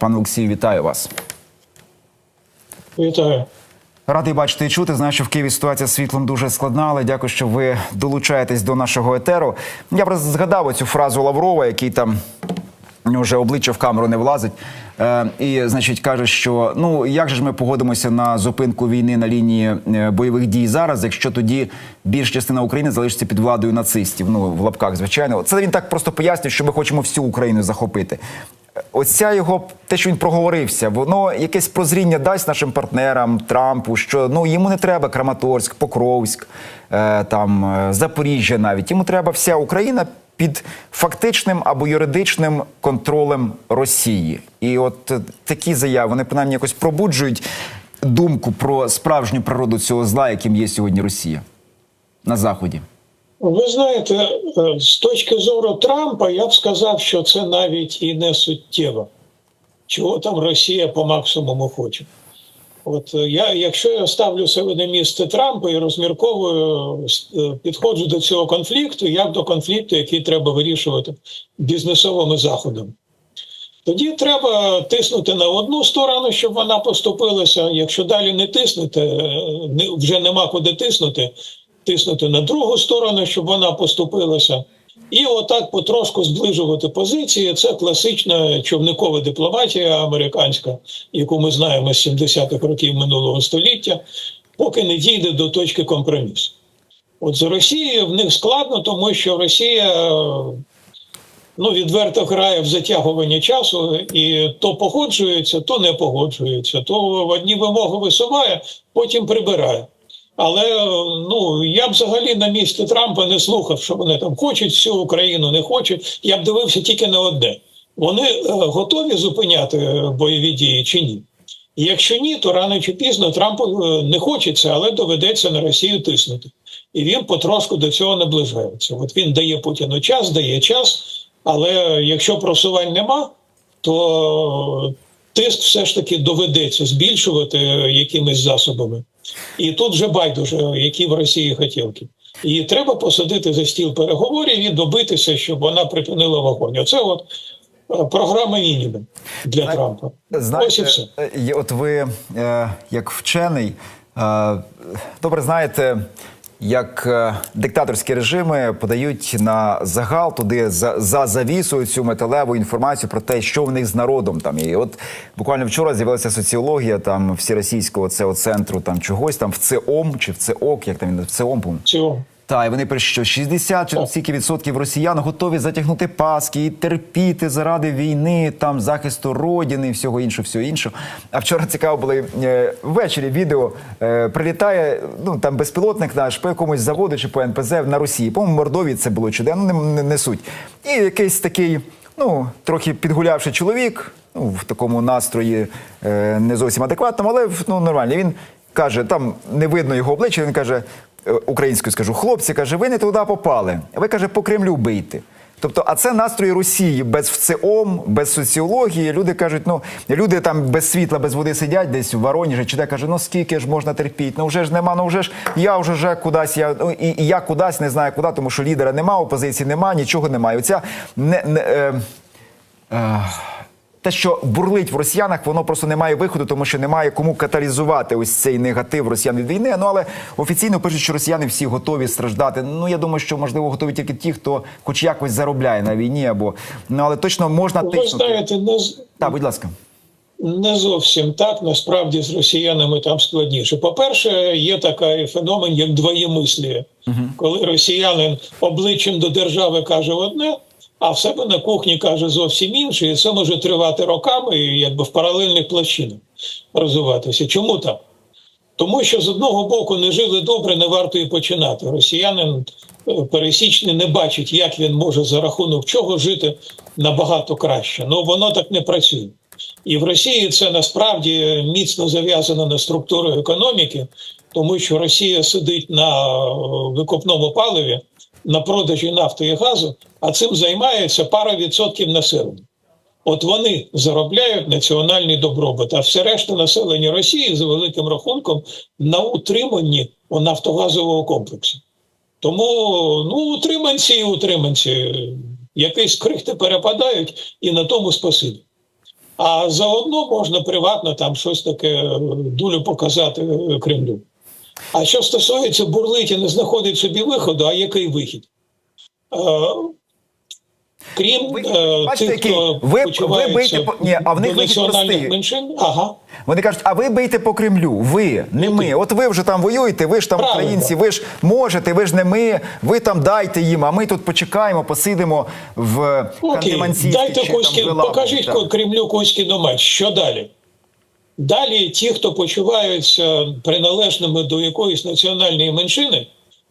Пане Олексію, вітаю вас. Вітаю. Радий бачити і чути. Знаю, що в Києві ситуація з світлом дуже складна, але дякую, що ви долучаєтесь до нашого етеру. Я просто згадав цю фразу Лаврова, який там вже обличчя в камеру не влазить. Е, і, значить, каже, що ну як же ж ми погодимося на зупинку війни на лінії е, бойових дій зараз, якщо тоді більша частина України залишиться під владою нацистів? Ну в лапках, звичайно, це він так просто пояснює, що ми хочемо всю Україну захопити. Оця його те, що він проговорився, воно якесь прозріння дасть нашим партнерам Трампу, що ну йому не треба Краматорськ, Покровськ, е, там е, Запоріжжя, навіть йому треба вся Україна під фактичним або юридичним контролем Росії. І от е, такі заяви вони принаймні якось пробуджують думку про справжню природу цього зла, яким є сьогодні Росія на заході. Ви знаєте, е, з точки зору Трампа, я б сказав, що це навіть і не суттєво. Чого там Росія по максимуму хоче. От е, я, якщо я ставлю себе на місце Трампа і розмірковую, е, підходжу до цього конфлікту, як до конфлікту, який треба вирішувати бізнесовими заходами. Тоді треба тиснути на одну сторону, щоб вона поступилася. Якщо далі не тиснути, вже нема куди тиснути, тиснути на другу сторону, щоб вона поступилася. І отак потрошку зближувати позиції. Це класична човникова дипломатія американська, яку ми знаємо з 70-х років минулого століття, поки не дійде до точки компромісу. От з Росією в них складно, тому що Росія ну, відверто грає в затягування часу, і то погоджується, то не погоджується, то одні вимоги висуває, потім прибирає. Але ну я б взагалі на місці Трампа не слухав, що вони там хочуть всю Україну, не хочуть. Я б дивився тільки на одне: вони е, готові зупиняти е, бойові дії чи ні? Якщо ні, то рано чи пізно Трампу е, не хочеться, але доведеться на Росію тиснути. І він потрошку до цього наближається. От він дає Путіну час, дає час, але якщо просувань нема, то тиск все ж таки доведеться збільшувати якимись засобами. І тут вже байдуже, які в Росії хотілки. І треба посадити за стіл переговорів і добитися, щоб вона припинила вогонь. Оце от е, програма мінімум для Зна- Трампа. Ось і все. е, от ви е, як вчений добре знаєте, як е, диктаторські режими подають на загал туди за, за завісою цю металеву інформацію про те, що в них з народом там. І от буквально вчора з'явилася соціологія там всеросійського цього центру там чогось там в ЦОМ чи в ЦОК, як там в ЦОМ. по-моєму. Та, і вони пишуть, що 60 чи стільки відсотків росіян готові затягнути паски і терпіти заради війни, там захисту родини і всього іншого, всього іншого. А вчора цікаво були е, ввечері відео. Е, прилітає ну там безпілотник наш по якомусь заводу чи по НПЗ на Росії. По-моєму, Мордовії це було чудо, ну не, не, не суть. І якийсь такий, ну трохи підгулявший чоловік, ну в такому настрої е, не зовсім адекватному, але ну нормально. Він каже, там не видно його обличчя. Він каже українською, скажу, хлопці каже, ви не туди попали. Ви каже, по Кремлю бийте. Тобто, а це настрої Росії без ВЦОМ, без соціології. Люди кажуть, ну люди там без світла, без води сидять десь в Воронежі, чи де каже, ну скільки ж можна терпіти? Ну вже ж нема, ну вже ж я вже вже кудись, я ну, і, і я кудись не знаю куди, тому що лідера нема, опозиції нема, нічого немає. Оця не, не е, е, те, що бурлить в росіянах, воно просто не має виходу, тому що немає кому каталізувати ось цей негатив росіян від війни. Ну але офіційно пишуть, що росіяни всі готові страждати. Ну я думаю, що можливо готові тільки ті, хто хоч якось заробляє на війні, або ну але точно можна Ви тиснути. знаєте, не, з- Так, будь ласка. не зовсім так. Насправді з росіянами там складніше. По-перше, є такий феномен, як двоємисліє, коли росіянин обличчям до держави каже одне, а в себе на кухні каже зовсім інше, і це може тривати роками, і якби в паралельних площинах розвиватися. Чому так? Тому що з одного боку не жили добре, не варто і починати. Росіянин е, пересічний не бачить, як він може за рахунок чого жити набагато краще. Ну воно так не працює. І в Росії це насправді міцно зав'язано на структуру економіки, тому що Росія сидить на е, викопному паливі, на продажі нафти і газу, а цим займається пара відсотків населення. От вони заробляють національний добробут, а все решта населення Росії за великим рахунком на утриманні нафтогазового комплексу. Тому ну, утриманці і утриманці якісь крихти перепадають, і на тому спасибі. А заодно можна приватно там щось таке е, дулю показати е, Кремлю. А що стосується бурлиті, не знаходить собі виходу, а який вихід? Е, Крім е, бачите, тих, хто Ви- ви бийте по- ні, а в них вихід простий. меншин, ага. Вони кажуть, а ви бийте по Кремлю. Ви, не ми. От ви вже там воюєте, ви ж там Правильно. українці, ви ж можете, ви ж не ми. Ви там дайте їм, а ми тут почекаємо, посидимо в Окей, дайте чи там в Елабі, покажіть так. Кремлю Кузький домеч. Що далі? Далі ті, хто почуваються приналежними до якоїсь національної меншини,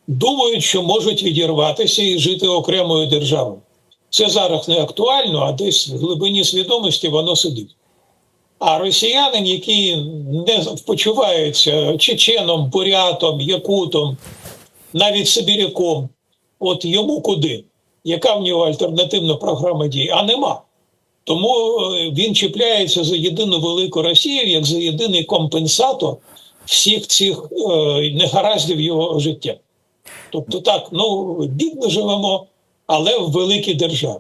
думають, що можуть відірватися і жити окремою державою. Це зараз не актуально, а десь в глибині свідомості воно сидить. А росіянин, який не почуваються чеченом, бурятом, якутом, навіть сибіряком, от йому куди? Яка в нього альтернативна програма дій? А нема. Тому е, він чіпляється за єдину велику Росію як за єдиний компенсатор всіх цих е, негараздів його життя. Тобто, так, ну бідно живемо, але в великій державі.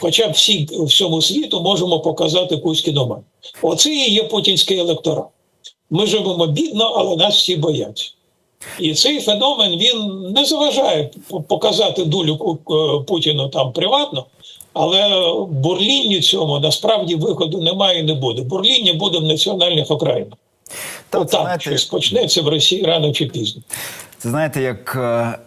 Хоча всі всьому світу можемо показати Кузький дома. Оце і є путінський електорат. Ми живемо бідно, але нас всі бояться. І цей феномен він не заважає показати дулю Ку- е, Путіну там приватно, але бурлінню цьому насправді виходу немає і не буде. Бурління буде в національних окраїнах. Та, це, Отак знаєте, щось почнеться в Росії рано чи пізно. Це знаєте, як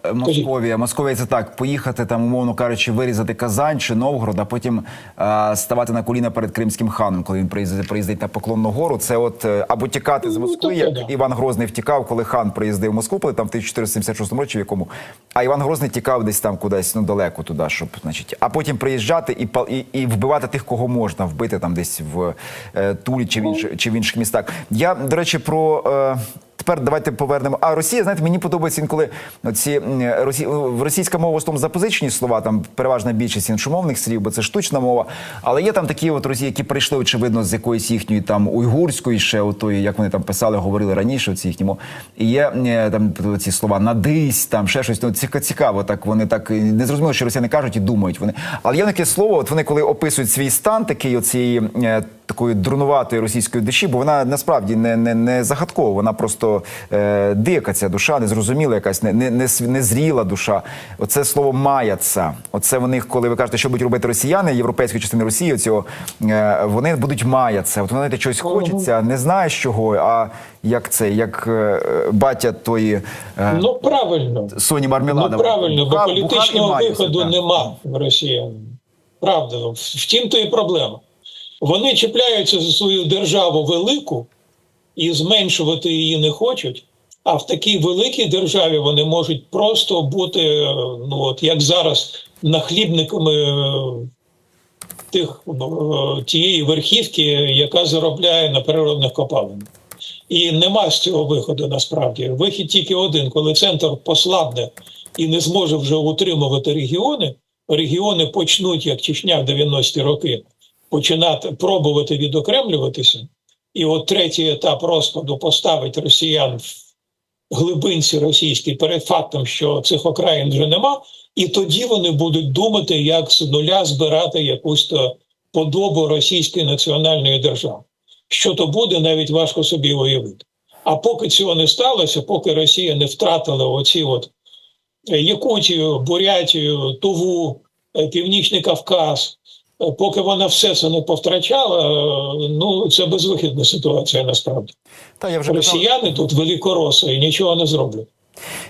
е, Московія. Московія це так, поїхати там, умовно кажучи, вирізати Казань чи Новгород, а потім е, ставати на коліна перед Кримським ханом, коли він приїздить, приїздить на Поклонну гору. Це от е, або тікати з Ну, Москви, як. Іван Грозний втікав, коли хан приїздив в Москву, коли там в 1476 році, в якому. А Іван Грозний тікав десь там кудись ну далеко туди, щоб значить, а потім приїжджати і і, і вбивати тих, кого можна вбити там десь в е, Тулі чи в інших чи в інших містах. Я до речі про. Е, Тепер давайте повернемо. А Росія, знаєте, мені подобається інколи ці росі... російська мова в основному запозичені слова, там переважна більшість іншомовних слів, бо це штучна мова. Але є там такі от росії, які прийшли, очевидно, з якоїсь їхньої там уйгурської, ще отої, як вони там писали, говорили раніше, ці їхні мови. І є е, там ці слова надись, там ще щось. Ну цікаво. Так вони так не зрозуміло, що росіяни кажуть і думають вони. Але є таке слово, от вони коли описують свій стан, такий оцієї такої дурнуватої російської душі, бо вона насправді не, не, не загадкова, вона просто е, дика ця душа, незрозуміла якась, не, не, не, незріла душа. Оце слово маяться. Оце вони, коли ви кажете, що будуть робити росіяни європейської частини Росії, цього, е, вони будуть маяться. От вони знаєте, щось хочеться, не знаєш чого, а як це, як е, батя тої е, Ну правильно. Соні Мармеладової. Ну, правильно, бо політичного виходу нема в росіян. Правда, втім, то і проблема. Вони чіпляються за свою державу велику і зменшувати її не хочуть. А в такій великій державі вони можуть просто бути, е, ну от як зараз, нахлібниками е, тих е, тієї верхівки, яка заробляє на природних копалинах. І нема з цього виходу насправді. Вихід тільки один, коли центр послабне і не зможе вже утримувати регіони. Регіони почнуть, як Чечня в 90-ті роки, починати пробувати відокремлюватися. І от третій етап розпаду поставить росіян в глибинці російській перед фактом, що цих окраїн вже нема, і тоді вони будуть думати, як з нуля збирати якусь то подобу російської національної держави. Що то буде, навіть важко собі уявити. А поки цього не сталося, поки Росія не втратила оці от е, Якутію, Бурятію, Туву, е, Північний Кавказ, поки вона все це не повтрачала, е, ну це безвихідна ситуація насправді. Та я вже казав, Росіяни тут великороси і нічого не зроблять.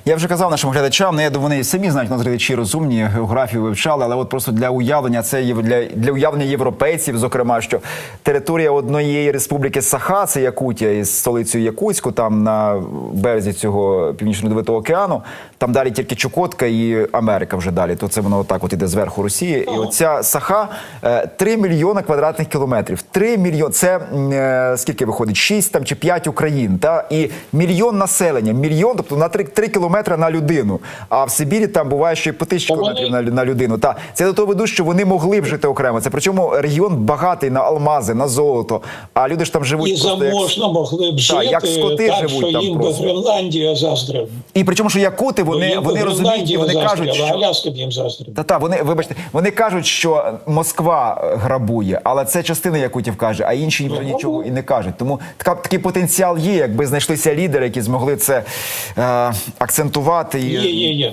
Я вже казав нашим глядачам, ну, я думаю, вони самі знають, у нас глядачі розумні, географію вивчали, але от просто для уявлення, це для, для уявлення європейців, зокрема, що територія однієї республіки Саха, це Якутія із столицею Якутську, там на березі цього північно-львовитого океану, там далі тільки Чукотка і Америка вже далі. То це воно отак от іде зверху Росії. І оця Саха е, 3 мільйони квадратних кілометрів. 3 мільйони, це е, скільки виходить? 6 там чи 5 Україн, та і мільйон населення, мільйон, тобто на три 3 кілометри на людину. А в Сибірі там буває ще й по тисячі кілометрів на, на людину. Та це до того веду, що вони могли б жити окремо. Це причому регіон багатий на алмази, на золото. А люди ж там живуть І просто як... могли б жити, як скоти так, живуть що там їм просто. Гренландія заздрила. І причому, що якути вони, Їм вони розуміють і вони кажуть, заздрила, що Аляска б їм заздрила. Та та вони, вибачте, вони кажуть, що Москва е, грабує, але це частина Якутів каже, а інші вже нічого і не кажуть. Тому така такий потенціал є, якби знайшлися лідери, які змогли це е, акцентувати. І, Є, є, є.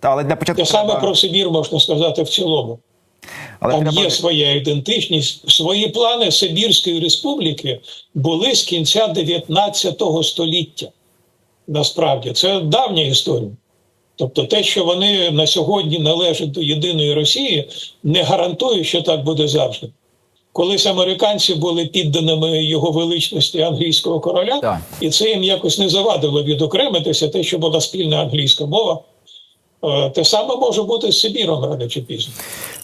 Та, але для початку Те саме треба- про Сибір можна сказати в цілому. але Там треба- є своя ідентичність. Свої плани Сибірської республіки були з кінця 19 століття. Насправді, це давня історія. Тобто, те, що вони на сьогодні належать до єдиної Росії, не гарантує, що так буде завжди. Колись американці були підданими його величності англійського короля, Так. і це їм якось не завадило відокремитися, те, що була спільна англійська мова. Е, Те саме може бути з Сибіром рано чи пізно.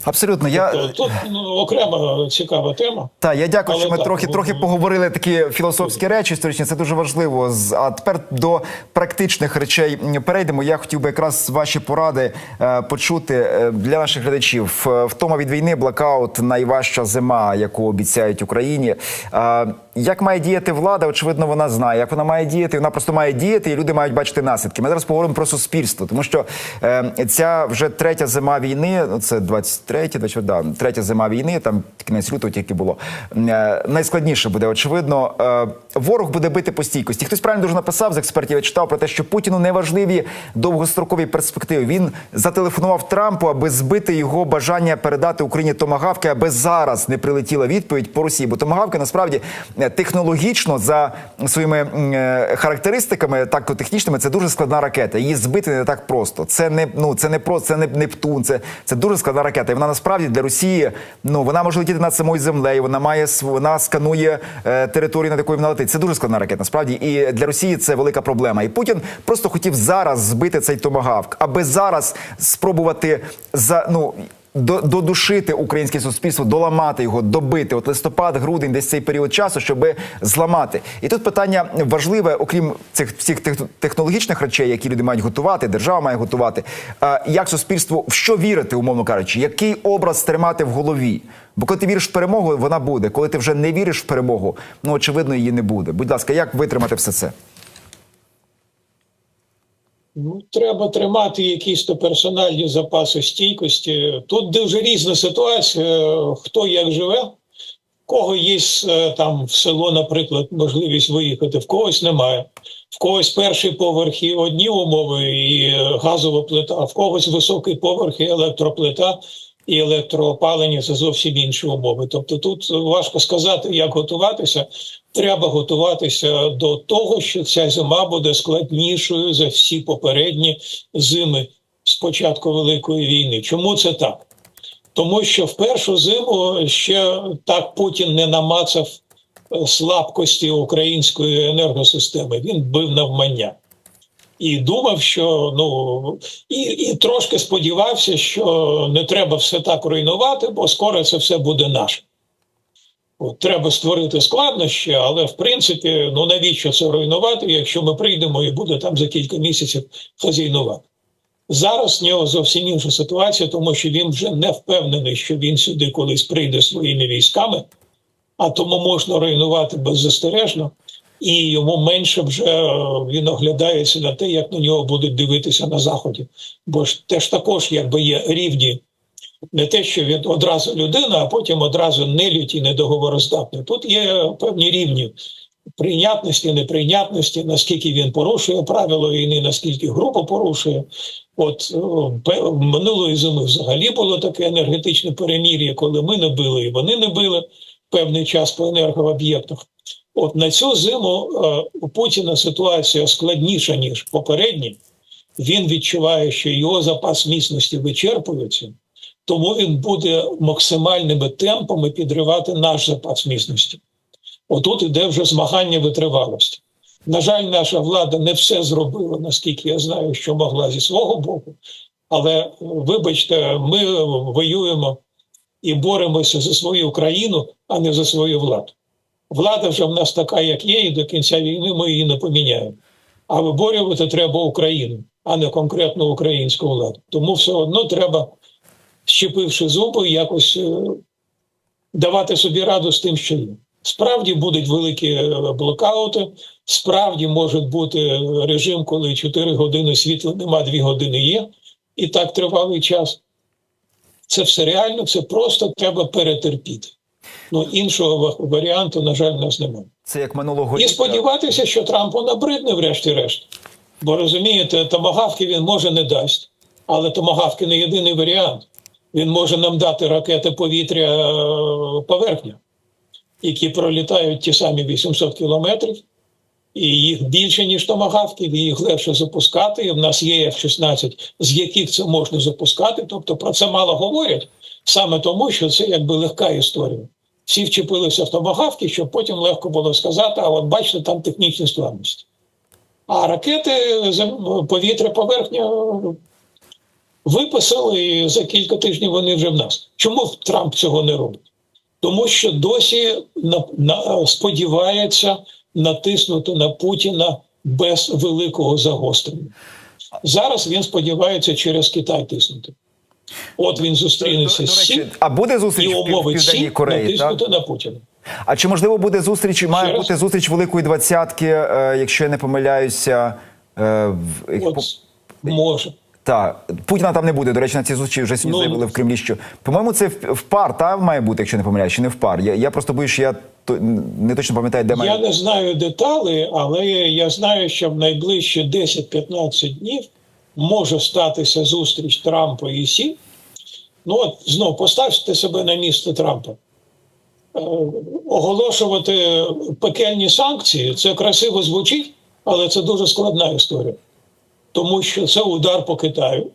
абсолютно. Я То Тут ну, окрема цікава тема. та я дякую, Але що ми так, трохи ну, трохи ну. поговорили такі філософські речі історичні. Це дуже важливо. А тепер до практичних речей перейдемо. Я хотів би якраз ваші поради е, почути е, для наших глядачів. Втома від війни, блокаут, найважча зима, яку обіцяють Україні. Як має діяти влада? Очевидно, вона знає. Як вона має діяти? Вона просто має діяти, і люди мають бачити наслідки. Ми зараз поговоримо про суспільство, тому що ця вже третя зима війни. ну, Це 23, 24, да, третя зима війни. Там кінець лютого тільки було. Е, Найскладніше буде очевидно. Е, Ворог буде бити по стійкості. Хтось правильно дуже написав з експертів. Я читав про те, що Путіну не важливі довгострокові перспективи. Він зателефонував Трампу, аби збити його бажання передати Україні томагавки, аби зараз не прилетіла відповідь по Росії. Бо томагавки насправді е, технологічно за своїми е, характеристиками, так технічними, це дуже складна ракета. Її збити не так просто. Це не ну це не просто це не Нептун. Це, це дуже складна ракета. І вона насправді для Росії ну вона може летіти над самою землею. Вона має вона сканує е, територію, над якою вона летить. Це дуже складна ракета. Насправді, і для Росії це велика проблема. І Путін просто хотів зараз збити цей томагавк, аби зараз спробувати за ну. До, додушити українське суспільство, доламати його, добити. От листопад, грудень, десь цей період часу, щоб зламати. І тут питання важливе, окрім цих всіх тех- технологічних речей, які люди мають готувати, держава має готувати. Як суспільство в що вірити, умовно кажучи, який образ тримати в голові? Бо коли ти віриш в перемогу, вона буде. Коли ти вже не віриш в перемогу, ну очевидно, її не буде. Будь ласка, як витримати все це? Ну, треба тримати якісь то персональні запаси стійкості. Тут дуже різна ситуація, хто як живе. В кого є е, там в село, наприклад, можливість виїхати, в когось немає. В когось перший поверх і одні умови, і е, газова плита, в когось високий поверх і електроплита, і електроопалення це зовсім інші умови. Тобто тут важко сказати, як готуватися. Треба готуватися до того, що ця зима буде складнішою за всі попередні зими з початку Великої війни. Чому це так? Тому що в першу зиму ще так Путін не намацав е, слабкості української енергосистеми. Він бив навмання. І думав, що ну і, і трошки сподівався, що не треба все так руйнувати, бо скоро це все буде наше. От, треба створити складнощі, але в принципі, ну навіщо це руйнувати, якщо ми прийдемо і буде там за кілька місяців хазяйнувати. Зараз в нього зовсім інша ситуація, тому що він вже не впевнений, що він сюди колись прийде своїми військами, а тому можна руйнувати беззастережно, і йому менше вже е, він оглядається на те, як на нього будуть дивитися на заході. Бо ж теж також якби є рівні не те, що він одразу людина, а потім одразу нелюдь і недоговороздатний. Тут є певні рівні прийнятності, неприйнятності, наскільки він порушує правила війни, наскільки група порушує. От минулої зими взагалі було таке енергетичне перемір'я, коли ми не били і вони не били певний час по енергооб'єктах. От на цю зиму е, у Путіна ситуація складніша ніж попередні. Він відчуває, що його запас міцності вичерпується, тому він буде максимальними темпами підривати наш запас міцності. Отут іде вже змагання витривалості. На жаль, наша влада не все зробила, наскільки я знаю, що могла зі свого боку. Але е, вибачте, ми воюємо і боремося за свою країну, а не за свою владу. Влада вже в нас така, як є, і до кінця війни ми її не поміняємо. а виборювати треба Україну, а не конкретно українську владу. Тому все одно треба, щепивши зуби, якось е, давати собі раду з тим, що є. Справді будуть великі е, блокаути, справді може бути режим, коли 4 години світла нема, 2 години є, і так тривалий час. Це все реально, це просто треба перетерпіти. Ну, іншого варіанту, на жаль, у нас немає. Це як минулого І сподіватися, що Трампу набридне, врешті-решт. Бо розумієте, томагавки він може не дасть, але томагавки не єдиний варіант. Він може нам дати ракети повітря е, поверхня, які пролітають ті самі 800 кілометрів, і їх більше, ніж томагавків, і їх легше запускати. І в нас є F-16, з яких це можна запускати. Тобто про це мало говорять, саме тому, що це якби легка історія. Всі вчепилися в томагавки, щоб потім легко було сказати, а от бачите, там технічні складності. А ракети повітря поверхня виписали, і за кілька тижнів вони вже в нас. Чому Трамп цього не робить? Тому що досі на, на, сподівається натиснути на Путіна без великого загострення. Зараз він сподівається через Китай тиснути. От він зустрінеться з Сі а буде зустріч і умовить Сі Кореї? Так? на Путіна. А чи можливо буде зустріч? Має Ще раз? бути зустріч великої двадцятки, е, якщо я не помиляюся. Е, в- От може. Так, Путіна там не буде. До речі, на цій зустрічі вже сьогодні Ну, заявили в Кремлі, що по-моєму це в, в пар та має бути, якщо не помиляюсь, чи не в пар. Я, я просто боюсь, що я то, не точно пам'ятаю, де має Я не знаю деталі, але я знаю, що в найближчі 10-15 днів може статися зустріч Трампа і Сі. Ну от знов поставте себе на місце Трампа. Е, Оголошувати пекельні санкції це красиво звучить, але це дуже складна історія. Тому що це удар по Китаю.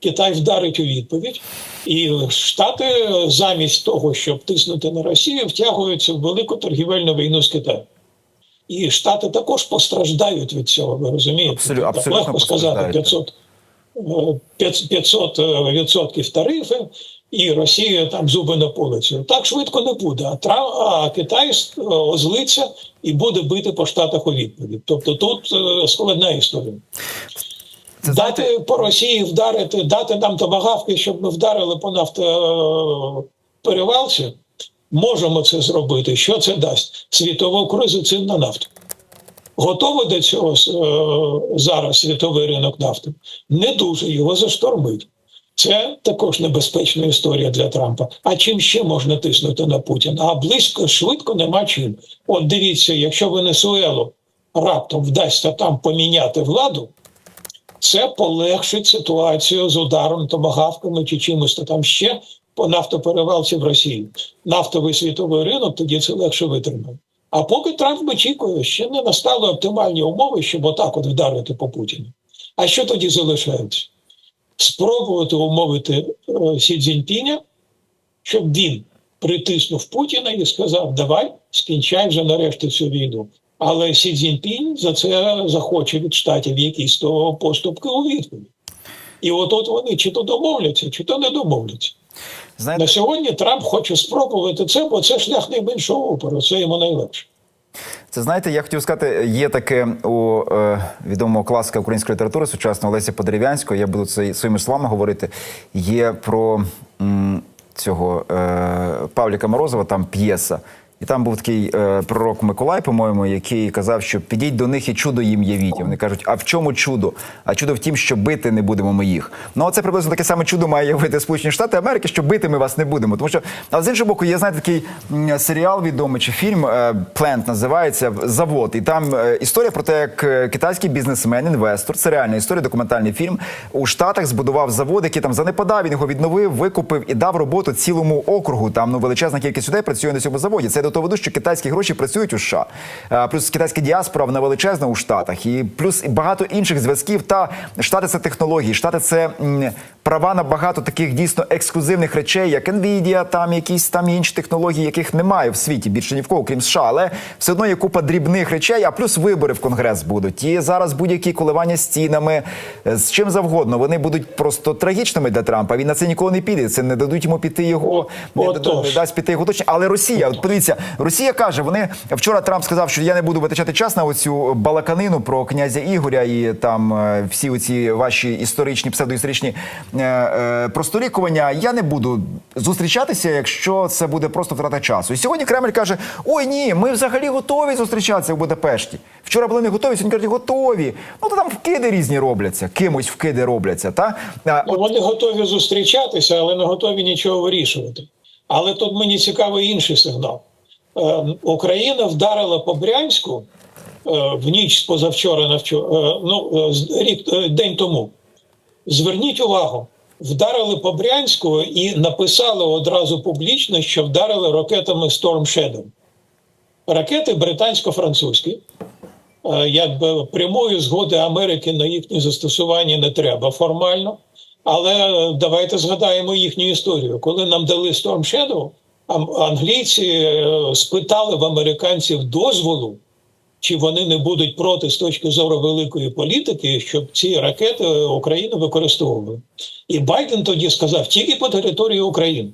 Китай вдарить у відповідь, і Штати замість того, щоб тиснути на Росію, втягуються в велику торгівельну війну з Китаєм. І Штати також постраждають від цього, ви розумієте? Абсолю- Так абсолютно легко сказати постраждають. 500, е, 500 відсотків тарифи, і Росія там зуби на полицю. Так швидко не буде. А, Тра- а Китай е, озлиться і буде бити по штатах у відповідь. Тобто тут е, складна історія. Це, дати знаєте, по Росії вдарити, дати нам томагавки, щоб ми вдарили по нафтоперевалці, можемо це зробити. Що це дасть? Світову кризу цін на нафту. Готовий до цього е, зараз світовий ринок нафти? Не дуже його заштормить. Це також небезпечна історія для Трампа. А чим ще можна тиснути на Путіна? А близько швидко нема чим. От дивіться, якщо Венесуелу раптом вдасться там поміняти владу, це полегшить ситуацію з ударом томагавками чи чимось там ще по нафтоперевалці в Росії. Нафтовий світовий ринок тоді це легше витримає. А поки Трамп очікує, ще не настали оптимальні умови, щоб отак от вдарити по Путіну. А що тоді залишається? Спробувати умовити е, Сі Цзіньпіня, щоб він притиснув Путіна і сказав: Давай, скінчай вже нарешті цю війну. Але Сі Цзіньпінь за це захоче від штатів якісь то поступки у відповідь. І от от вони чи то домовляться, чи то не домовляться. Знаєте, На сьогодні Трамп хоче спробувати це, бо це шлях найменшого опору, це йому найлегше. Це знаєте, я хотів сказати, є таке у е, відомого класика української літератури сучасного Олеся Подерев'янського. Я буду це своїми словами говорити. Є про м, цього е, Павліка Морозова, там п'єса. І там був такий е, пророк Миколай, по-моєму, який казав, що підіть до них і чудо їм явіть. Вони кажуть, а в чому чудо? А чудо в тім, що бити не будемо ми їх. Ну, а це приблизно таке саме чудо має явити Сполучені Штати Америки, що бити ми вас не будемо. Тому що, а з іншого боку, є знаєте, такий серіал відомий чи фільм Плент називається Завод. І там е, історія про те, як е, китайський бізнесмен, інвестор, це реальна історія, документальний фільм у Штатах збудував завод, який там занепадав, він його відновив, викупив і дав роботу цілому округу. Там ну величезна кількість людей працює на цьому заводі. Це до того веду, що китайські гроші працюють у США. Е, Плюс китайська діаспора вона величезна у Штатах, і плюс багато інших зв'язків. Та штати це технології, штати це права на багато таких дійсно ексклюзивних речей, як Nvidia, там якісь там інші технології, яких немає в світі більше ні в кого, крім США. Але все одно є купа дрібних речей, а плюс вибори в конгрес будуть. І зараз будь-які коливання з цінами, е, з чим завгодно. Вони будуть просто трагічними для Трампа. Він на це ніколи не піде. Це не дадуть йому піти його, не, Отож. дадуть- не дасть піти його точно. Але Росія, от подивіться, Росія каже, вони вчора Трамп сказав, що я не буду витрачати час на оцю балаканину про князя Ігоря і там е, всі оці ваші історичні, псевдоісторичні просторікування. Я не буду зустрічатися, якщо це буде просто втрата часу. І сьогодні Кремль каже: Ой, ні, ми взагалі готові зустрічатися в Будапешті. Вчора були не готові, сьогодні кажуть, готові. Ну то там вкиди різні робляться, кимось вкиди робляться. Та Ну, вони готові зустрічатися, але не готові нічого вирішувати. Але тут мені цікавий інший сигнал. Е, Україна вдарила по Брянську е, в ніч позавчора на вчора, е, ну, е, рік, е, день тому. Зверніть увагу, вдарили по Брянську і написали одразу публічно, що вдарили ракетами Storm Shadow. Ракети британсько-французькі. Е, якби прямої згоди Америки на їхнє застосування не треба формально. Але е, давайте згадаємо їхню історію. Коли нам дали Storm Shadow, англійці е, спитали в американців дозволу, чи вони не будуть проти з точки зору великої політики, щоб ці ракети Україна використовувала. І Байден тоді сказав тільки по території України,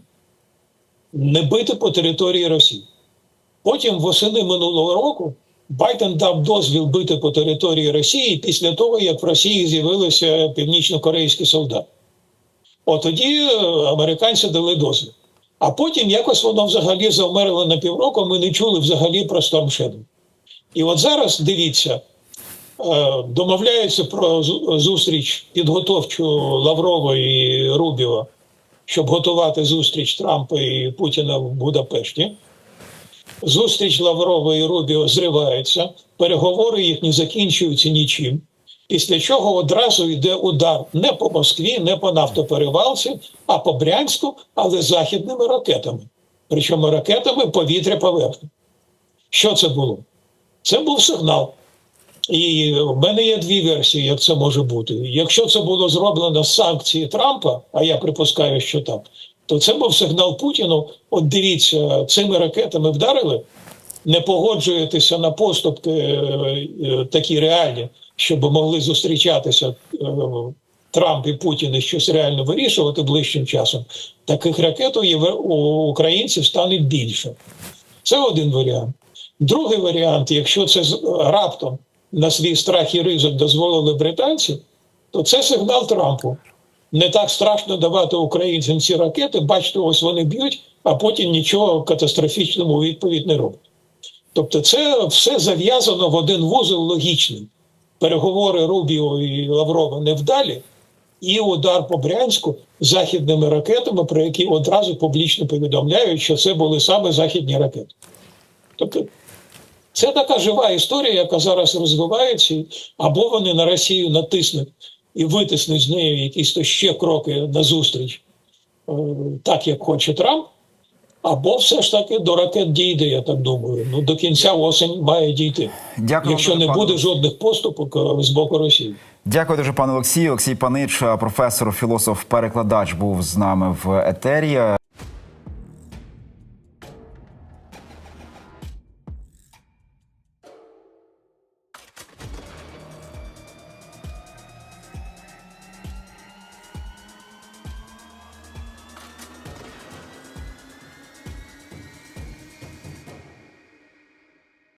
не бити по території Росії. Потім восени минулого року Байден дав дозвіл бити по території Росії після того, як в Росії з'явилися північно-корейські солдати. От тоді е, американці дали дозвіл. А потім якось воно взагалі завмерло на півроку, ми не чули взагалі про Storm Shadow. І от зараз дивіться, е, домовляються про зустріч підготовчу Лаврова і Рубіва, щоб готувати зустріч Трампа і Путіна в Будапешті. Зустріч Лаврова і Рубіо зривається, переговори їхні закінчуються нічим. Після чого одразу йде удар не по Москві, не по нафтоперевалці, а по Брянську, але західними ракетами. Причому ракетами повітря поверхні. Що це було? Це був сигнал. І в мене є дві версії, як це може бути. Якщо це було зроблено з санкції Трампа, а я припускаю, що так, то це був сигнал Путіну. От дивіться, цими ракетами вдарили, не погоджуєтеся на поступки е, е, такі реальні, щоб могли зустрічатися е, Трамп і Путін і щось реально вирішувати ближчим часом. Таких ракет у українців стане більше. Це один варіант. Другий варіант, якщо це раптом на свій страх і ризик дозволили британці, то це сигнал Трампу. Не так страшно давати українцям ці ракети, бачите, ось вони б'ють, а потім нічого катастрофічному відповідь не роблять. Тобто, це все зав'язано в один вузол логічний. Переговори Рубіо і Лаврова невдалі, і удар по Брянську західними ракетами, про які одразу публічно повідомляють, що це були саме західні ракети. Тобто, це така жива історія, яка зараз розвивається, або вони на Росію натиснуть і витиснуть з нею якісь то ще кроки назустріч, е, так як хоче Трамп, або все ж таки до ракет дійде, я так думаю. Ну до кінця осень має дійти, Дякую, якщо не буде жодних поступок е, з боку Росії. Дякую дуже, пане Олексію. Олексій Панич, професор, філософ, перекладач, був з нами в етері.